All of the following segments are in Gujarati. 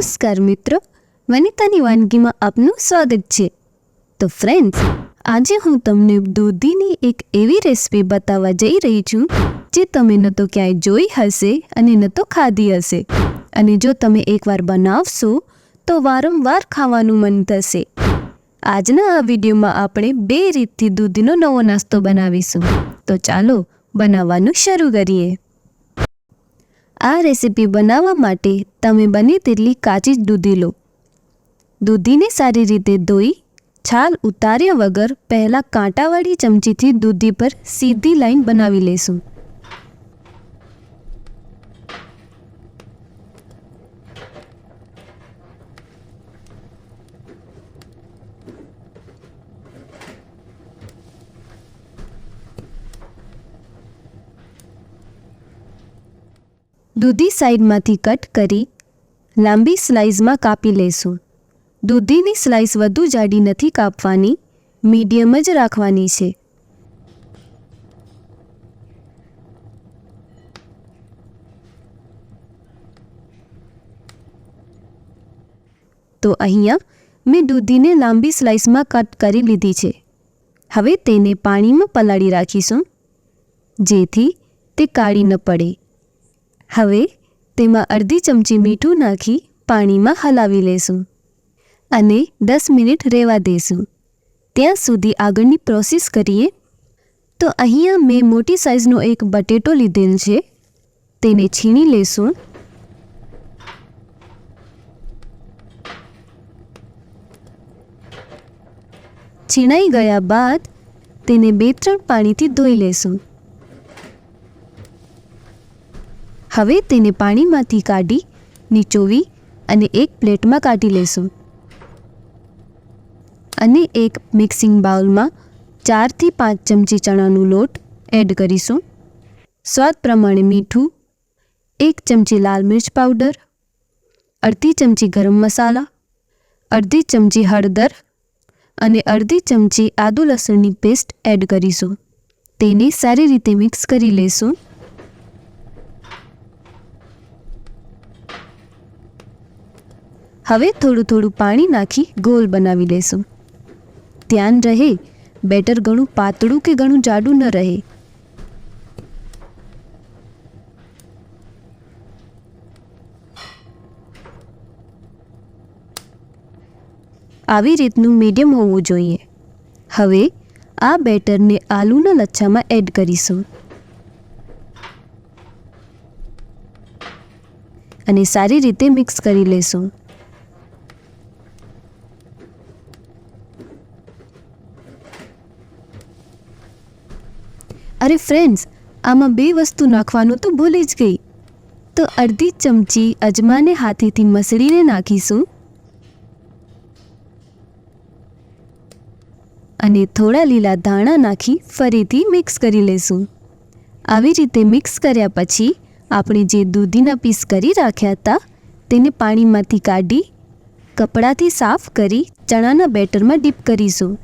નમસ્કાર મિત્રો, વનિતાની વાનગીમાં આપનું સ્વાગત છે. તો ફ્રેન્ડ્સ આજે હું તમને દૂધીની એક એવી રેસીપી બતાવવા જઈ રહી છું, જે તમે ન તો ક્યાંય જોઈ હશે અને ન તો ખાધી હશે. અને જો તમે એકવાર બનાવશો, તો વારંવાર ખાવાનું મન થશે. આજના આ વિડીયોમાં આપણે બે રીતથી દૂધીનો નવો નાસ્તો બનાવીશું. તો ચાલો, બનાવવાનું શરૂ કરીએ. આ રેસીપી બનાવવા માટે તમે બને તેટલી કાચી દૂધી લો. દૂધીને સારી રીતે ધોઈ, છાલ ઉતાર્યા વગર પહેલાં કાંટાવાળી ચમચીથી દૂધી પર સીધી લાઈન બનાવી લેશું દૂધી સાઈડમાંથી કટ કરી લાંબી સ્લાઇસમાં કાપી લેશું. દૂધીની સ્લાઇસ વધુ જાડી નથી કાપવાની, મીડિયમ જ રાખવાની છે. તો અહીંયા મેં દૂધીને લાંબી સ્લાઇસમાં કટ કરી લીધી છે. હવે તેને પાણીમાં પલાળી રાખીશું, જેથી તે કાળી ન પડે. હવે તેમાં અડધી ચમચી મીઠું નાખી પાણીમાં હલાવી લેશું અને દસ મિનિટ રહેવા દેશું. ત્યાં સુધી આગળની પ્રોસેસ કરીએ. તો અહીંયા મેં મોટી સાઇઝનો એક બટેટો લીધેલ છે. તેને છીણી લેશું. છીણાઈ ગયા બાદ તેને બે ત્રણ પાણીથી ધોઈ લેશું. હવે તેને પાણીમાંથી કાઢી, નીચોવી અને એક પ્લેટમાં કાઢી લેશું અને એક મિક્સિંગ બાઉલમાં ચારથી પાંચ ચમચી ચણાનો લોટ એડ કરીશું. સ્વાદ પ્રમાણે મીઠું, એક ચમચી લાલ મિર્ચ પાવડર, અડધી ચમચી ગરમ મસાલા, અડધી ચમચી હળદર અને અડધી ચમચી આદુ લસણની પેસ્ટ એડ કરીશું. તેને સારી રીતે મિક્સ કરી લેશું હવે થોડું થોડું પાણી નાખી ગોલ બનાવી લેશું. ધ્યાન રહે, બેટર ઘણું પાતળું કે ઘણું જાડું ન રહે. આવી રીતનું મીડિયમ હોવું જોઈએ. હવે આ બેટરને આલુના લચ્છામાં એડ કરીશું. અને સારી રીતે મિક્સ કરી લેશું. અરે ફ્રેન્ડ્સ આમાં બે વસ્તુ નાખવાનું તો ભૂલી જ ગઈ. તો અડધી ચમચી અજમાને હાથેથી મસળીને નાખીશું. અને થોડા લીલા ધાણા નાખી ફરીથી મિક્સ કરી લેશું. આવી રીતે મિક્સ કર્યા પછી આપણે જે દૂધીના પીસ કરી રાખ્યા હતા, તેને પાણીમાંથી કાઢી, કપડાથી સાફ કરી ચણાના બેટરમાં ડીપ કરીશું.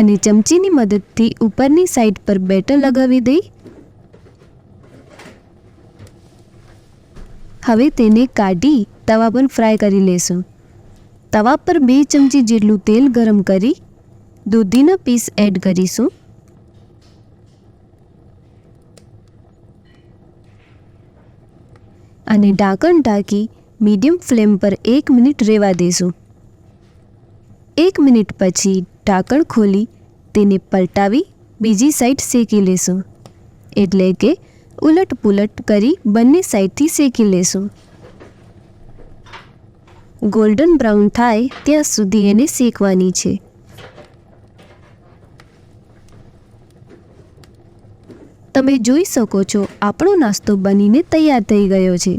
અને ચમચીની મદદથી ઉપરની સાઈડ પર બેટર લગાવી દઈ. હવે તેને કાઢી તવા પર ફ્રાય કરી લેશું. તવા પર બે ચમચી જેટલું તેલ ગરમ કરી દૂધીના પીસ એડ કરીશું. અને ઢાંકણ ઢાંકી મીડિયમ ફ્લેમ પર એક મિનિટ રહેવા દેશું. એક મિનિટ પછી ઢાંકણ ખોલી તેને પલટાવી બીજી સાઈડ શેકી લેશું. એટલે કે ઉલટ પુલટ કરી બંને સાઈડથી શેકી લેશું. ગોલ્ડન બ્રાઉન થાય ત્યાં સુધી એને શેકવાની છે. તમે જોઈ શકો છો, આપણો નાસ્તો બનીને તૈયાર થઈ ગયો છે.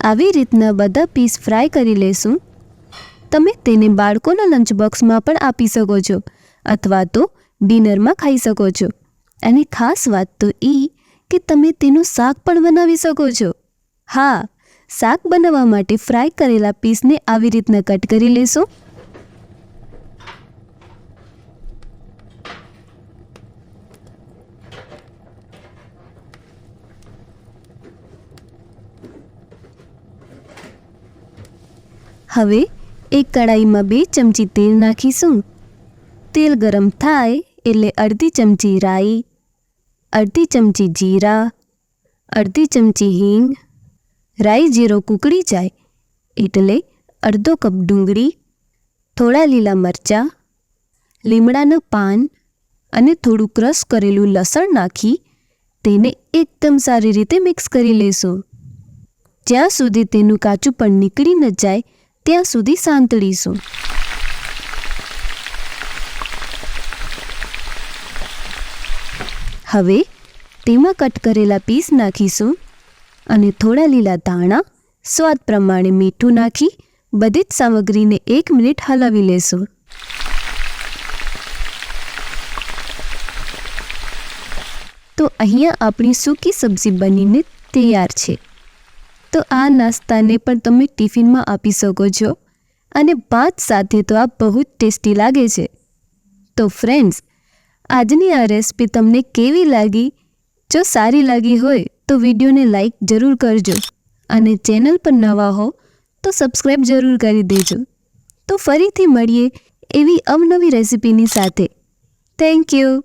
આવી રીતના બધા પીસ ફ્રાય કરી લેશું. તમે તેને બાળકોના લંચ બોક્સમાં પણ આપી શકો છો અથવા તો ડિનરમાં ખાઈ શકો છો. અને ખાસ વાત તો એ કે તમે તેનું શાક પણ બનાવી શકો છો. હા, શાક બનાવવા માટે ફ્રાય કરેલા પીસને આવી રીતના કટ કરી લેશો. હવે એક કડાઈમાં બે ચમચી તેલ નાખીશું. તેલ ગરમ થાય એટલે અડધી ચમચી રાઈ, અડધી ચમચી જીરા, અડધી ચમચી હિંગ. રાઈ જીરો કૂકળી જાય એટલે અડધો કપ ડુંગળી, થોડા લીલા મરચાં, લીમડાનું પાન અને થોડું ક્રશ કરેલું લસણ નાખી તેને એકદમ સારી રીતે મિક્સ કરી લેશું. જ્યાં સુધી તેનું કાચું પણ નીકળી ન જાય ત્યાં સુધી સાંતળીશું હવે તેમાં કટ કરેલા પીસ નાખીશું અને થોડા લીલા ધાણા, સ્વાદ પ્રમાણે મીઠું નાખી બધી જ સામગ્રીને એક મિનિટ હલાવી લેશું. તો અહીંયા આપણી સૂકી સબ્જી બનીને તૈયાર છે. તો આ નાસ્તાને પણ તમે ટિફિનમાં આપી શકો છો. અને ભાત સાથે તો આ બહુ જ ટેસ્ટી લાગે છે. તો ફ્રેન્ડ્સ, આજની આ રેસિપી તમને કેવી લાગી? જો સારી લાગી હોય તો વિડીયોને લાઈક જરૂર કરજો. અને ચેનલ પર નવા હો તો સબસ્ક્રાઈબ જરૂર કરી દેજો. તો ફરીથી મળીએ એવી અવનવી રેસિપીની સાથે. Thank you.